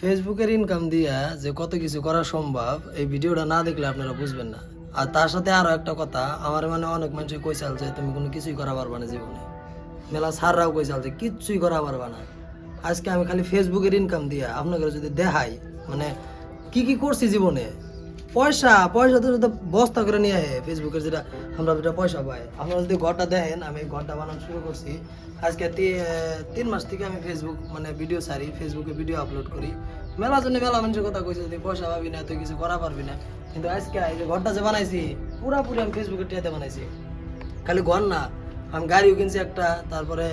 ফেসবুকের ইনকাম দিয়া যে কত কিছু করা সম্ভব, এই ভিডিওটা না দেখলে আপনারা বুঝবেন না। আর তার সাথে আরও একটা কথা, আমার মানে অনেক মানুষ কই যে তুমি কোনো কিছুই করা পারবা না জীবনে। মেলা সাররাও কই যে কিচ্ছুই করা পারবা না। আজকে আমি খালি ফেসবুকের ইনকাম দিয়া আপনাকে যদি দেখাই মানে কি কি করছি জীবনে? পয়সা পয়সা তো শুধু বস্তা করে নিয়ে আহে ফেসবুকের যেটা, আমরা যেটা পয়সা পাই। আপনারা যদি ঘরটা দেখেন, আমি ঘরটা বানানো শুরু করছি। আজকে তিন মাস থেকে আমি ফেসবুক মানে ভিডিও সারি ফেসবুকে ভিডিও আপলোড করি। মেলা জন্য মেলা মানুষের কথা কইছে যদি পয়সা পাবি না, তুই কিছু করা পারবি না। কিন্তু আজকে এই যে ঘরটা যে বানাইছি, পুরাপুরি আমি ফেসবুকের টিয়াতে বানাইছি। খালি ঘর না, আমি গাড়িও কিনছি একটা, তারপরে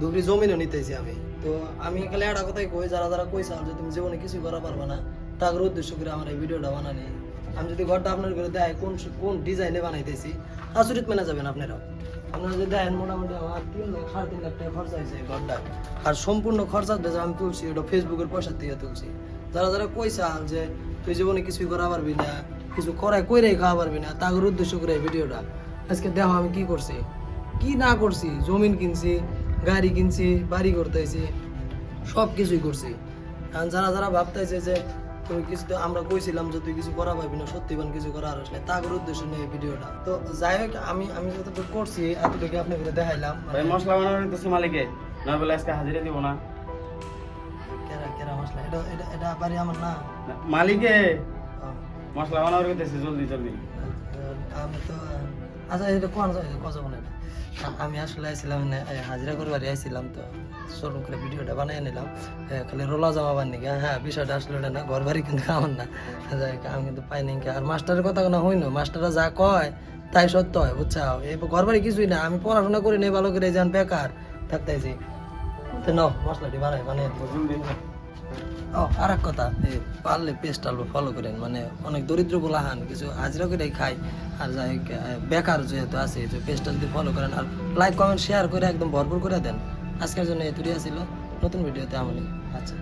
দুবরি জমিনও নিতেছি আমি। তো আমি খালি একটা কথাই কই, যারা যারা কইছে যে তুমি জীবনে কিছু করা পারবে না। তাদের উদ্দেশ্য করে আমার এই ভিডিওটা বানানি। আমি যদি ঘরটা আপনার করে দেখাই, কোন কোন ডিজাইনে বানাইতেছি আচরিত মেনে যাবেন আপনারাও। আপনারা যদি মোটামুটি আমার তিন লাখ, সাড়ে তিন লাখ টাকা খরচা হয়েছে ঘরটা। আর সম্পূর্ণ খরচা আমি তুলছি ফেসবুকের পয়সা থেকে তুলছি। যারা যারা কইসা যে, তুই জীবনে কিছুই করা পারবি না, কিছু করাই খাওয়া পারবি না করে এই ভিডিওটা। আজকে দেখো আমি কি করছি। কি না করছি? জমিন কিনছি, গাড়ি কিনছি, বাড়ি করতেছি সব কিছুই করছি যারা যারা ভাবতেছে যে তুমি কিছু তো আমরা কইছিলাম যে তুই কিছু করা পাবি না সত্যি বান কিছু করা আর আসলে তাগর উদ্দেশ্য নিয়ে এই ভিডিওটা। তো যাই হোক আমি আমি যতটুকু করছি এতটুকু আপনাকে দেখাইলাম ভাই মশলা বানানোর তো মালিকে। না বলে আজকে হাজিরা দিব না। কেরা কেরা মশলা? এটা এটা এটা বাড়ি আমার না মালিকে। মশলা বানানোর করতেছে জলদি জলদি। আমি তো আচ্ছা এটা কোন কথা বলে আমি আসলে আইছিলাম হাজিরা করবার আইছিলাম তো শুরু করে ভিডিওটা বানিয়ে নিলাম। খালি রোলা জামা বানি হ্যাঁ বিষয়টা আসলে না ঘর বাড়ি কিন্তু আমার না। আমি কিন্তু পাইনি কি। আর মাস্টারের কথা কোনো হইন মাস্টাররা যা কয়, তাই সত্য হয়, বুঝছাও? এই ঘর বাড়ি কিছুই না, আমি পড়াশোনা করি নাই, ভালো করে যান বেকার থাকতেছি তো নাও, মশলাটি বানাই, বানিয়ে ও আর এক কথা পারলে পেস্ট আলু ফলো করেন মানে অনেক দরিদ্র গোলাহান কিছু হাজিরা করে খাই আর যাই বেকার যেহেতু আছে যে পেস্টটা যদি ফলো করেন, আর লাইক কমেন্ট শেয়ার করে একদম ভরপুর করে দেন। আজকের জন্য এতুরি আসিল নতুন ভিডিওতে আমলি আচ্ছা।